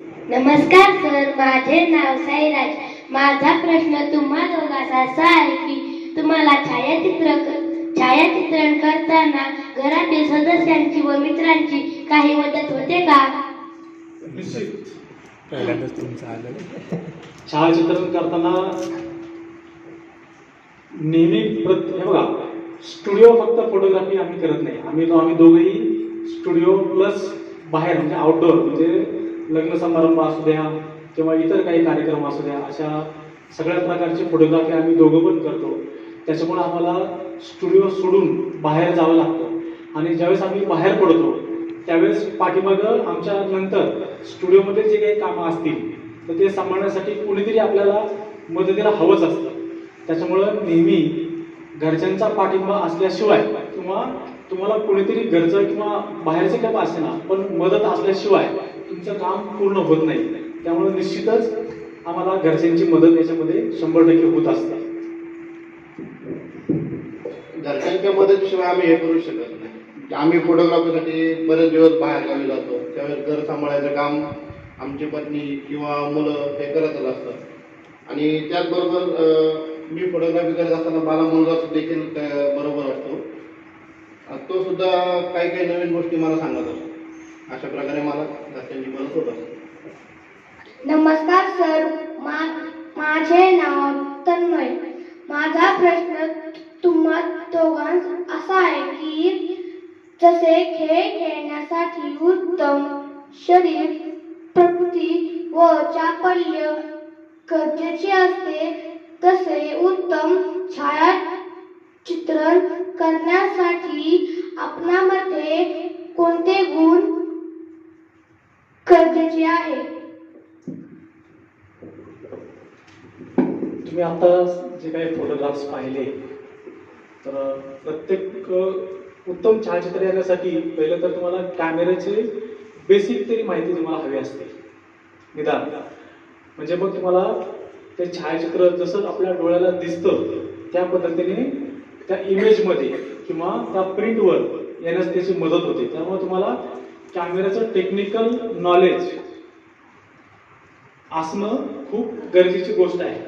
नमस्कार सर माझे नाव साईराज. माझा प्रश्न तुम्हा दोघांचा असा आहे की तुम्हाला छायाचित्र छायाचित्रण करताना घरातील सदस्यांची व मित्रांची काही मदत होते का? निश्चित. पहिल्यांदाच तुमचं आलं. छायाचित्रण करताना नेहमी प्रत हे बघा स्टुडिओ फक्त फोटोग्राफी आम्ही करत नाही. आम्ही आम्ही दोघेही स्टुडिओ प्लस बाहेर म्हणजे आउटडोर म्हणजे लग्न समारंभ असू द्या किंवा इतर काही कार्यक्रम असू द्या अशा सगळ्या प्रकारची फोटोग्राफी आम्ही दोघं पण करतो. त्याच्यामुळे आम्हाला स्टुडिओ सोडून बाहेर जावं लागतं. आणि ज्यावेळेस आम्ही बाहेर पडतो त्यावेळेस पाठीमागं आमच्या नंतर स्टुडिओमध्ये जे काही कामं असतील तर ते सांभाळण्यासाठी कुणीतरी आपल्याला मदतीला हवंच असतं. त्याच्यामुळं नेहमी घरच्यांचा पाठिंबा असल्याशिवाय किंवा तुम्हाला कुणीतरी घरचं किंवा बाहेरचे काम असे ना पण मदत असल्याशिवाय तुमचं काम पूर्ण होत नाही. त्यामुळे निश्चितच आम्हाला घरच्यांची मदत याच्यामध्ये शंभर टक्के होत असते. घरच्यांच्या मदतीशिवाय आम्ही हे करू शकत नाही. आम्ही फोटोग्राफीसाठी बरेच दिवस बाहेर गावी जातो. त्यावेळेस घर सांभाळायचं काम आमची पत्नी किंवा मुलं हे करतच असतात. आणि त्याचबरोबर मी फोटोग्राफी करत असताना मला मुलगा देखील त्या- बरोबर असतो. तो सुद्धा काही काही नवीन गोष्टी मला सांगत असतो. अशा प्रकारे मला घरच्यांची बनत होत. नमस्कार सर. मा माझे नाव तन्मय. माझा प्रश्न तुम्हा दोघांस असा आहे की जसे खेळ खेळण्यासाठी उत्तम शरीर प्रकृती व चापल्य गरजेचे असते तसे उत्तम छायाचित्रण करण्यासाठी आपणामध्ये करायची आहे. तुम्ही आता जे काही फोटोग्राफ्स पाहिले तर प्रत्येक उत्तम छायाचित्र येण्यासाठी पहिलं तर तुम्हाला कॅमेऱ्याचे बेसिक तरी माहिती तुम्हाला हवी असते. निदान. म्हणजे मग तुम्हाला ते छायाचित्र जसं आपल्या डोळ्याला दिसतं त्या पद्धतीने त्या इमेजमध्ये किंवा त्या प्रिंटवर येण्यास त्याची मदत होते. त्यामुळे तुम्हाला कॅमेऱ्याचं टेक्निकल नॉलेज असणं खूप गरजेची गोष्ट आहे.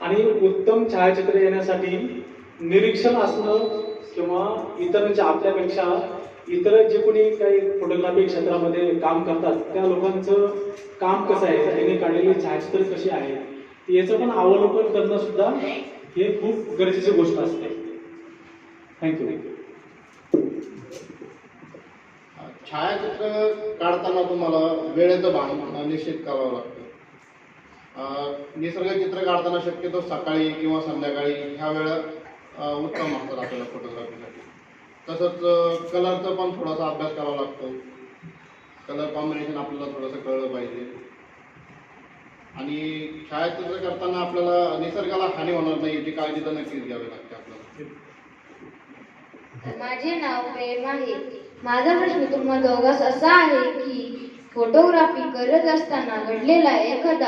आणि उत्तम छायाचित्र येण्यासाठी निरीक्षण असणं किंवा इतर म्हणजे आपल्यापेक्षा इतर जे कोणी काही फोटोग्राफी क्षेत्रामध्ये काम करतात त्या लोकांचं काम कसं आहे? त्यांनी काढलेली छायाचित्र कशी आहे? याचं पण अवलोकन करणं सुद्धा हे खूप गरजेची गोष्ट असते. थँक्यू छायाचित्र काढताना तुम्हाला वेळेचं भान निश्चित करावं लागतं. निसर्ग चित्र काढताना शक्यतो सकाळी किंवा संध्याकाळी ह्या वेळा उत्तम असतात आपल्याला फोटोग्राफीसाठी तसंच कलरचा पण थोडासा अभ्यास करावा लागतो. कलर कॉम्बिनेशन आपल्याला थोडंसं कळलं पाहिजे. आणि छायाचित्र करताना आपल्याला निसर्गाला हानी होणार नाही याची काळजी तर नक्कीच घ्यावी लागते आपल्याला. माझे नाव प्रेम आहे माझा प्रश्न तुम्हा दोघांस असा आहे की फोटोग्राफी करत असताना घडलेला एखादा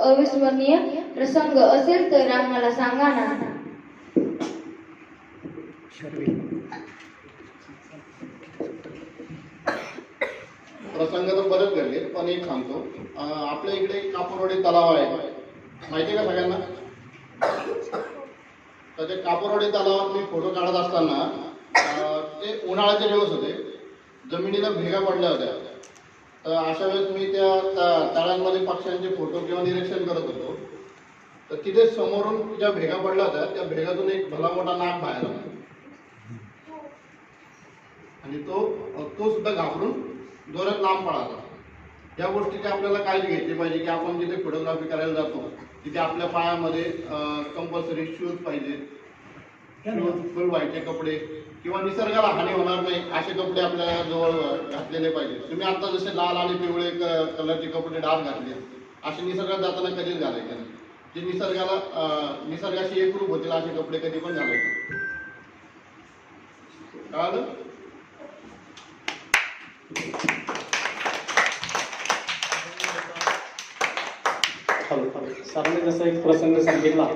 अविस्मरणीय प्रसंग असेल तर आम्हाला सांगा ना. प्रसंग तर बरेच घडले पण एक सांगतो. आपल्या इकडे एक तलाव आहे. माहिती आहे का सगळ्यांना? तर ते कापूरवाडी तलावात मी फोटो काढत असताना ते उन्हाळ्याचे दिवस होते. जमिनीला भेगा पडल्या होत्या. तर अशा वेळेस मी त्या तळ्यांमध्ये पक्ष्यांचे फोटो किंवा निरीक्षण करत होतो. तर तिथे समोरून ज्या भेगा पडल्या होत्या त्या भेगातून एक भला मोठा नाक बाहेर आला. आणि तो तो सुद्धा घाबरून जोरात लांब पळाला. या गोष्टीची आपल्याला काळजी घेतली पाहिजे की आपण जिथे फोटोग्राफी करायला जातो तिथे आपल्या पायामध्ये कंपल्सरी शूज पाहिजे व्हायचे कपडे किंवा निसर्गाला हानी होणार नाही असे कपडे आपल्याला जवळ घातलेले पाहिजे. तुम्ही आता जसे लाल आणि पिवळे कलरचे कपडे डाग घातले असे निसर्गात जाताना कधीच घालायचे नाही. जे निसर्गाला निसर्गाशी एकरूप होतील असे कपडे कधी पण घालायचे कळालं? हॅलो. सरांनी जसा एक प्रसंग सांगितला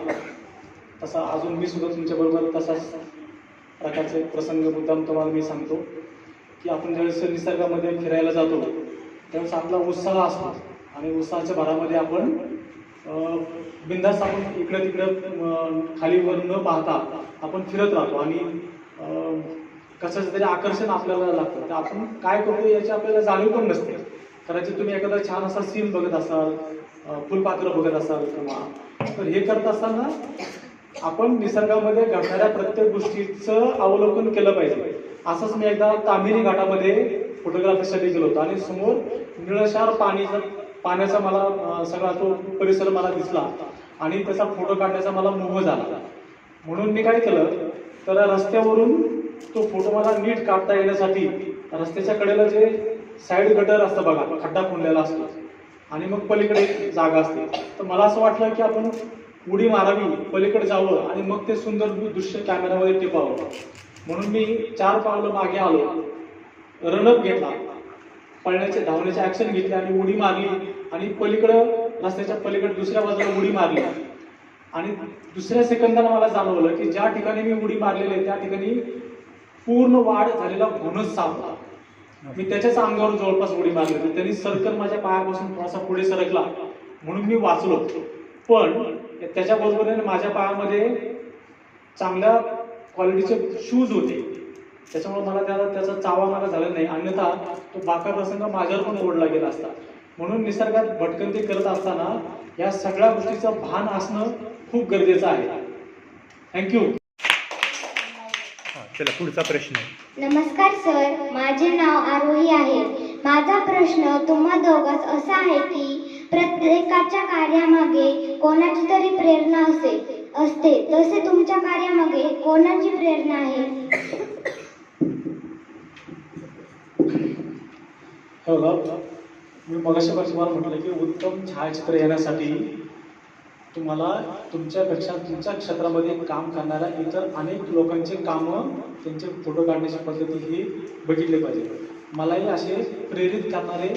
तसा अजून मी सुद्धा तुमच्याबरोबर तसाच प्रकारचा एक प्रसंग मुद्दाम तुम्हाला मी सांगतो की आपण ज्यावेळेस निसर्गामध्ये फिरायला जातो त्यावेळेस आपला उत्साह असतो आणि उत्साहाच्या भरामध्ये आपण बिंदास आपण इकडं तिकडं खालीवर न पाहता आपण फिरत राहतो आणि कशाचं तरी आकर्षण आपल्याला लागतं. तर आपण काय करतो याची आपल्याला जाणीव पण नसते. कदाचित तुम्ही एखादा छान असा सीन बघत असाल फुलपात्र बघत असाल किंवा तर हे करत असताना आपण निसर्गामध्ये घडणाऱ्या प्रत्येक गोष्टीचं अवलोकन केलं पाहिजे. असंच मी एकदा तामिरी घाटामध्ये फोटोग्राफीसाठी गेलो होतो आणि समोर निळशार पाणीचा पाण्याचा मला सगळा तो परिसर मला दिसला आणि त्याचा फोटो काढण्याचा मला मोह झाला. म्हणून मी काय केलं तर रस्त्यावरून तो फोटो मला नीट काढता येण्यासाठी रस्त्याच्या कडेला जे साईड गटर असतं बघा खड्डा फुंडलेला असतो आणि मग पलीकडे जागा असते. तर मला असं वाटलं की आपण उडी मारावी पलीकडे जावं आणि मग ते सुंदर दृश्य कॅमेऱ्यामध्ये टिपावं. म्हणून मी चार पावलं मागे आलो. रनअप घेतला. पळण्याचे धावण्याचे ऍक्शन घेतले आणि उडी मारली आणि पलीकडं रस्त्याच्या पलीकडे दुसऱ्या बाजूला उडी मारली. आणि दुसऱ्या सेकंदाला मला जाणवलं की ज्या ठिकाणी मी उडी मारलेली आहे त्या ठिकाणी पूर्ण वाढ झालेला घोणच सापला मी त्याच्याच अंगावर जवळपास उडी मारली. होती त्यांनी सर्कल माझ्या पायापासून थोडासा पुढे सरकला. म्हणून मी वाचलो. पण त्याच्या बरोबरीने माझ्या पायामध्ये चांगल्या क्वालिटीचे शूज होते. त्याच्यामुळे मला त्याला त्याचा चावा मला झाला नाही. अन्यथा तो बाका प्रसंग माझ्यावर पण ओढला गेला असता. म्हणून निसर्गात भटकंती करत असताना या सगळ्या गोष्टीचं भान असणं खूप गरजेचं आहे. थँक्यू चला पुढचा प्रश्न. नमस्कार सर. माझे नाव आरोही आहे. माझा प्रश्न तुम्हा दोघांस असा आहे की प्रत्येकाच्या कार्यामागे कोणाची तरी प्रेरणा असे असते. तसे तुमच्या कार्यामागे कोणाची प्रेरणा आहे? हो, हो. मी मगाशी तुम्हाला म्हटलं की उत्तम छायाचित्र येण्यासाठी तुम्हाला तुमच्यापेक्षा तुमच्या क्षेत्रामध्ये काम करणाऱ्या इतर अनेक लोकांचे कामं त्यांचे फोटो काढण्याची पद्धती ही बघितली पाहिजे. मलाही असे प्रेरित करणारे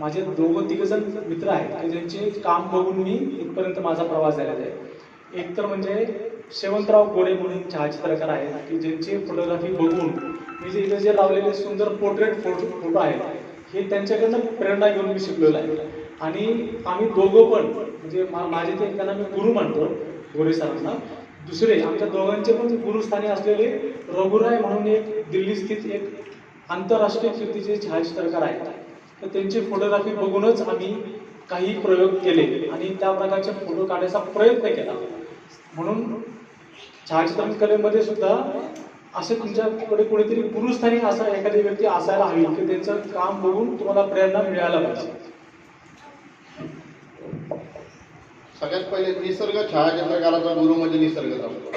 माझे दोघं तिघजण मित्र आहेत की ज्यांचे काम बघून मी इथपर्यंत माझा प्रवास झालेला आहे. एक तर म्हणजे शेवंतराव गोरे म्हणून छायाचित्रकार आहेत की ज्यांची फोटोग्राफी बघून मी जे इथे जे लावलेले सुंदर पोर्ट्रेट फोटो फोटो आहेत हे त्यांच्याकडनं प्रेरणा घेऊन मी शिकलेलो आहे. आणि आम्ही दोघं पण म्हणजे मा- माझे ते त्यांना मी गुरु म्हणतो गोरे सरांना. दुसरे आमच्या दोघांचे पण गुरुस्थानी असलेले रघुराय म्हणून एक दिल्ली स्थित एक आंतरराष्ट्रीय कीर्तीचे छायाचित्रकार आहेत. तर त्यांची फोटोग्राफी बघूनच आम्ही काही प्रयोग केले आणि त्या प्रकारचे फोटो काढायचा प्रयत्न केला. म्हणून छायाचित्रण कलेमध्ये सुद्धा असे तुमच्याकडे कोणीतरी गुरुस्थानी असा एखादी व्यक्ती असायला हवी की त्यांचं काम बघून तुम्हाला प्रेरणा मिळायला पाहिजे. सगळ्यात पहिले निसर्ग छायाचित्रकाराचा गुरु म्हणजे निसर्गच असतो.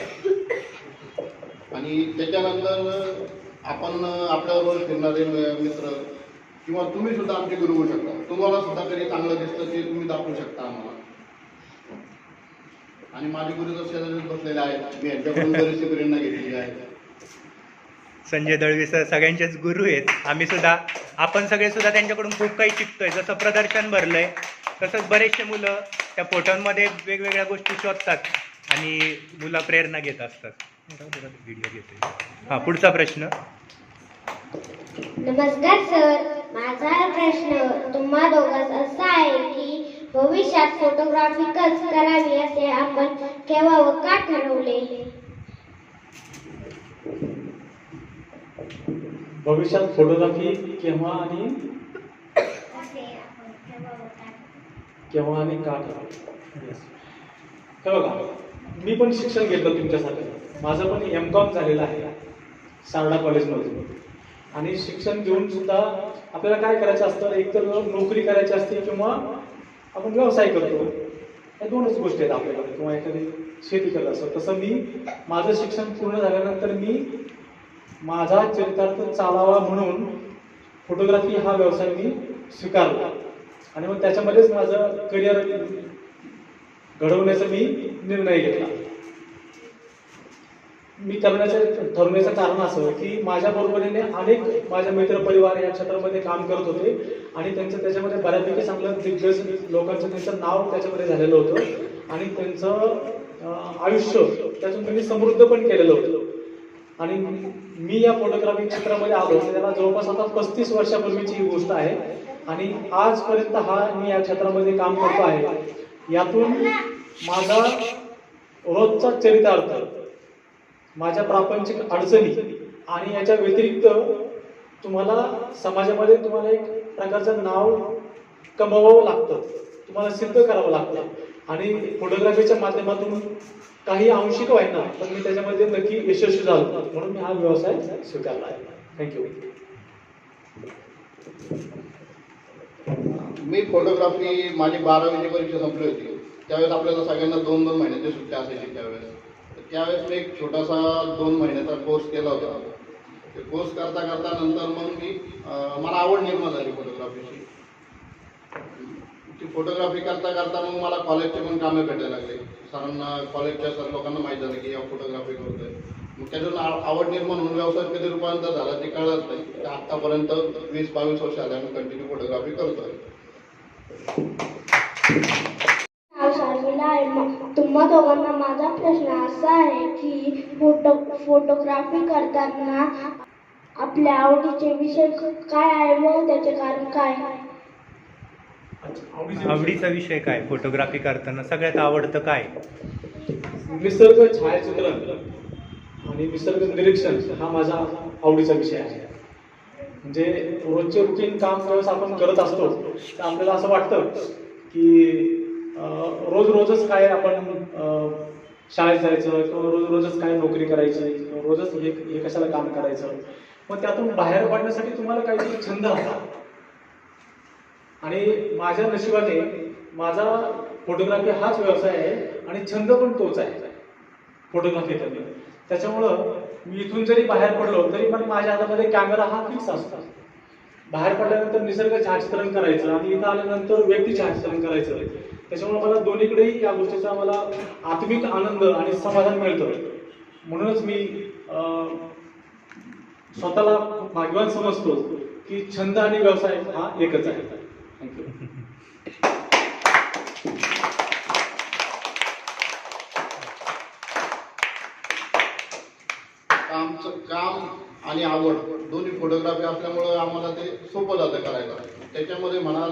आणि त्याच्यानंतर आपण आपल्याबरोबर फिरणारे मित्र किंवा तुम्ही सुद्धा आमचे गुरु होऊ शकता. तुम्हाला सुद्धा कधी चांगलं दिसतं ते तुम्ही दाखवू शकता आम्हाला. आणि माझे गुरु तर शेजारीच बसलेले आहेत. मी यांच्याकडून बरीचशी प्रेरणा घेतलेली आहे. संजय दळवी सर सगळ्यांचेच गुरु आहेत. आम्ही सुद्धा आपण सगळे सुद्धा त्यांच्याकडून खूप काही शिकतोय. जसं प्रदर्शन भरलंय तसंच बरेचसे मुलं त्या फोटोंमध्ये वेगवेगळ्या गोष्टी शोधतात आणि मुलं प्रेरणा घेत असतात. व्हिडिओ घेतोय हां पुढचा प्रश्न. नमस्कार सर. माझा प्रश्न तुम्हा दोघांस असा आहे की भविष्यात फोटोग्राफी कस करावी असे आपण केव्हा व का ठरवले? भविष्यात फोटोग्राफी केव्हा आणि केव्हा आणि का. हे बघा मी पण शिक्षण घेतलं तुमच्यासाठी. माझं पण एम कॉम झालेलं आहे. सारडा कॉलेजमधून आणि शिक्षण घेऊन सुद्धा आपल्याला काय करायचं असतं? एक तर नोकरी करायची असते किंवा आपण व्यवसाय करतो. या दोनच गोष्टी आहेत आपल्याकडे. किंवा एखादी शेती करत असतो. तसं मी माझं शिक्षण पूर्ण झाल्यानंतर मी माझा चरितार्थ चालावा म्हणून फोटोग्राफी हा व्यवसाय मी स्वीकारला. आणि मग त्याच्यामध्येच माझं करिअर घडवण्याचा मी निर्णय घेतला. मी करण्याचं ठरवण्याचं कारण असं की माझ्या बरोबरीने अनेक माझ्या मित्रपरिवार या क्षेत्रामध्ये काम करत होते आणि त्यांचं त्याच्यामध्ये बऱ्यापैकी चांगलं दिग्गज लोकांचं त्यांचं नाव त्याच्यामध्ये झालेलं होतं आणि त्यांचं आयुष्य त्यातून त्यांनी समृद्ध पण केलेलं होतं. आणि मी या फोटोग्राफी क्षेत्रामध्ये आलो त्याला जवळपास आता पस्तीस वर्षापूर्वीची ही गोष्ट आहे. आणि आजपर्यंत हा मी या क्षेत्रामध्ये काम करतो आहे. यातून माझा रोजचा चरितार्थ माझ्या प्रापंचिक अडचणी आणि याच्या व्यतिरिक्त तुम्हाला समाजामध्ये तुम्हाला एक प्रकारचं नाव कमवावं लागतं. तुम्हाला सिद्ध करावं लागतं. आणि फोटोग्राफीच्या माध्यमातून काही आंशिक व्हायना पण मी त्याच्यामध्ये नक्की यशस्वी झालो. म्हणून मी हा व्यवसाय स्वीकारला आहे. थँक्यू मी फोटोग्राफी माझी बारावीची परीक्षा संपली होती. त्यावेळेस आपल्याला सगळ्यांना दोन दोन महिन्याची सुट्ट्या असायची त्यावेळेस. त्यावेळेस मी एक छोटासा दोन महिन्याचा कोर्स केला होता. ते कोर्स करता करता नंतर मग मी मला आवड निर्माण झाली फोटोग्राफीची ती फोटोग्राफी करता करता मग मला कॉलेजचे पण कामे भेटायला लागले. सरांना कॉलेजच्या सर लोकांना माहीत झालं की या फोटोग्राफी करतोय. मग त्यातून आवड निर्माण होऊन व्यवसायात कधी रूपांतर झाला ते कळत नाही. आत्तापर्यंत वीस बावीस वर्ष आले आम्ही कंटिन्यू फोटोग्राफी करतोय. तुम्हा दोघांना माझा प्रश्न असा आहे की फोटो फोटोग्राफी करताना आपल्या आवडीचे विषय क- काय आहे व त्याचे कारण काय? आवडीचा विषय काय? फोटोग्राफी करताना सगळ्यात आवडतं काय? निसर्ग छायाचित्रण आणि निसर्ग निरीक्षण हा माझा आवडीचा विषय आहे. म्हणजे रोजचे रुटीन काम ज्यावेळेस आपण करत असतो तर आपल्याला असं वाटतं की रोज रोजच काय आपण शाळेत जायचं किंवा रोज रोजच काय नोकरी करायची किंवा रोजच हे हे कशाला काम करायचं मग त्यातून बाहेर पडण्यासाठी तुम्हाला काहीतरी छंद हवा आणि माझ्या नशिबाने माझा फोटोग्राफी हाच व्यवसाय आहे आणि छंद पण तोच आहे. फोटोग्राफी करणे त्याच्यामुळं मी इथून जरी बाहेर पडलो तरी पण माझ्या हातामध्ये कॅमेरा हा फिक्स असतो. बाहेर पडल्यानंतर निसर्ग छायाचित्रण करायचं आणि इथं आल्यानंतर व्यक्ती छायाचित्रण करायचं. त्याच्यामुळे मला दोन्हीकडेही या गोष्टीचा मला आत्मिक आनंद आणि समाधान मिळतं म्हणूनच मी स्वतःला भाग्यवान समजतो की छंद आणि व्यवसाय हा एकच आहे. थँक्यू आमचं काम आणि आवड दोन्ही फोटोग्राफी असल्यामुळं आम्हाला ते सोपं जातं करायला. त्याच्यामध्ये म्हणाल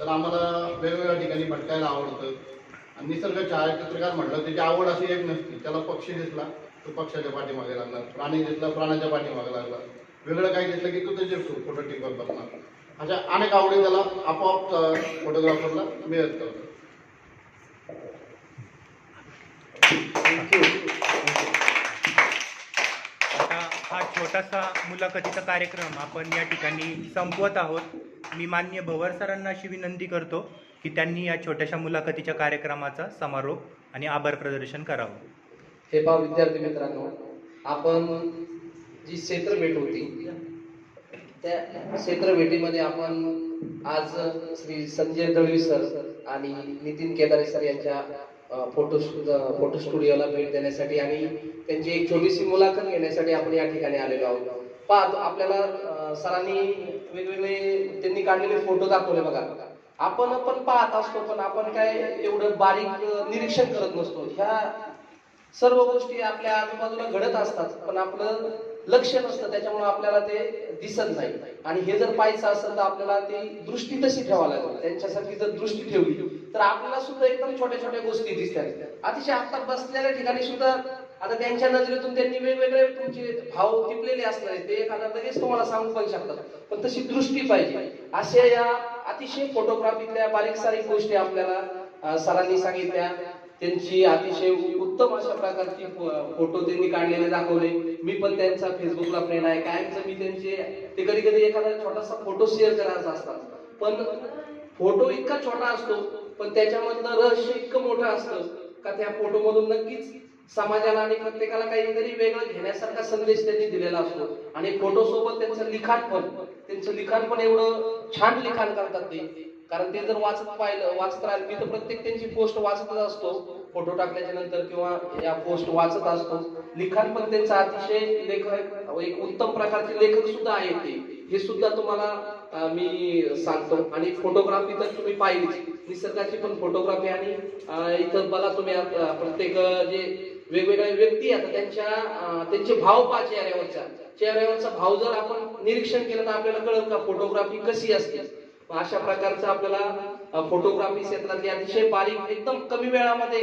तर आम्हाला वेगवेगळ्या ठिकाणी भटकायला आवडतं. आणि निसर्ग छायाचित्रकार म्हटलं त्याची आवड अशी एक नसते. त्याला पक्षी दिसला तो पक्षाच्या पाठीमागे लागणार प्राणी दिसला प्राण्याच्या पाठीमागे लागला. वेगळं काही दिसलं की तो त्याचे फोटो टिकवत बसणार अशा अनेक आवडी त्याला आपोआप फोटोग्राफरला मिळत करतो हा छोटासा मुलाखतीचा कार्यक्रम आपण या ठिकाणी संपवत आहोत. मी मान्य भवर सरांना अशी विनंती करतो की त्यांनी या छोट्याशा मुलाखतीच्या कार्यक्रमाचा समारोप आणि आभार प्रदर्शन करावं. हे पहा विद्यार्थी मित्रांनो आपण जी क्षेत्र भेट होती त्या क्षेत्र भेटीमध्ये आपण आज श्री संजय दळवी सर आणि नितीन केदारे सर यांच्या फोटो फोटो स्टुडिओला भेट देण्यासाठी आणि त्यांची एक छोटीशी मुलाखत घेण्यासाठी आपण या ठिकाणी आलेलो आहोत. पाहतो आपल्याला सरांनी वेगवेगळे त्यांनी काढलेले फोटो दाखवले बघा. आपण पण पाहत असतो पण आपण काय एवढं बारीक निरीक्षण करत नसतो. ह्या सर्व गोष्टी आपल्या आजूबाजूला घडत असतात पण आपलं लक्ष नसतं त्याच्यामुळे आपल्याला ते दिसत नाही. आणि हे जर पाहायचं असेल तर आपल्याला ती दृष्टी तशी ठेवायला लागेल. त्यांच्यासाठी जर दृष्टी ठेवली तर आपल्याला सुद्धा एकदम छोट्या छोट्या गोष्टी दिसतात. अतिशय आता बसलेल्या ठिकाणी सुद्धा आता त्यांच्या नजरेतून त्यांनी वेगवेगळे तुमचे भाव टिपलेले असणार ते एखादा लगेच तुम्हाला सांगू पण शकतात. पण तशी दृष्टी पाहिजे. अशा या अतिशय फोटोग्राफीतल्या बारीक सारीक गोष्टी आपल्याला सरांनी सांगितल्या. त्यांची अतिशय उत्तम अशा प्रकारची फोटो त्यांनी काढलेले दाखवले. मी पण त्यांचा फेसबुकला फ्रेंड आहे. कायमच मी त्यांचे ते कधी कधी एखादा छोटासा फोटो शेअर करायचा असतात. पण फोटो इतका छोटा असतो पण त्याच्यामधलं रहस्य इतकं मोठं असतं का त्या फोटो मधून नक्कीच समाजाला आणि प्रत्येकाला काहीतरी वेगळं घेण्यासारखा संदेश त्यांनी दिलेला असतो. आणि फोटो सोबत त्यांचं लिखाण पण त्यांचं लिखाण पण एवढं छान लिखाण करतात ते. कारण ते जर वाचत पाहिलं वाचत राहिलं मी तर प्रत्येक त्यांची पोस्ट वाचतच असतो. फोटो टाकल्याच्या नंतर किंवा या पोस्ट वाचत असतो. लिखाण पण त्यांचं अतिशय लेखक एक उत्तम प्रकारचे लेखक सुद्धा आहेत ते. हे सुद्धा तुम्हाला मी सांगतो. आणि फोटोग्राफी तर तुम्ही पाहिलीच. निसर्गाची पण फोटोग्राफी आणि इथं बघा तुम्ही प्रत्येक जे वेगवेगळ्या व्यक्ती आता त्यांच्या त्यांचे भाव पहा चेहऱ्यावरचा चेहऱ्यावरचा भाव जर आपण निरीक्षण केलं तर आपल्याला कळत का फोटोग्राफी कशी असते? अशा प्रकारचं आपल्याला फोटोग्राफी क्षेत्रातली अतिशय बारीक एकदम कमी वेळामध्ये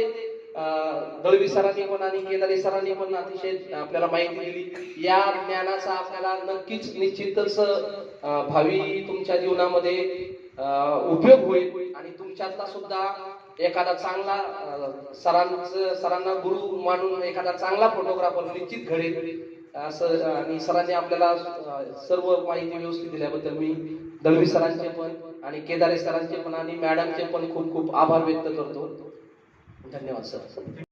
दळवी सरांनी पण आणि केदारी सरांनी पण अतिशय आपल्याला माहिती दिली. या ज्ञानाचा आपल्याला नक्कीच निश्चितच भावी तुमच्या जीवनामध्ये उपयोग होईल आणि तुमच्यातला सुद्धा एखादा चांगला अं, सरांचं सरांना गुरु मानून एखादा चांगला फोटोग्राफर निश्चित घडेल असं आणि सरांनी आपल्याला सर्व माहिती व्यवस्थित दिल्याबद्दल मी दळवी सरांचे पण आणि केदारे सरांचे पण आणि मॅडमचे पण खूप खूप आभार व्यक्त करतो. धन्यवाद सर.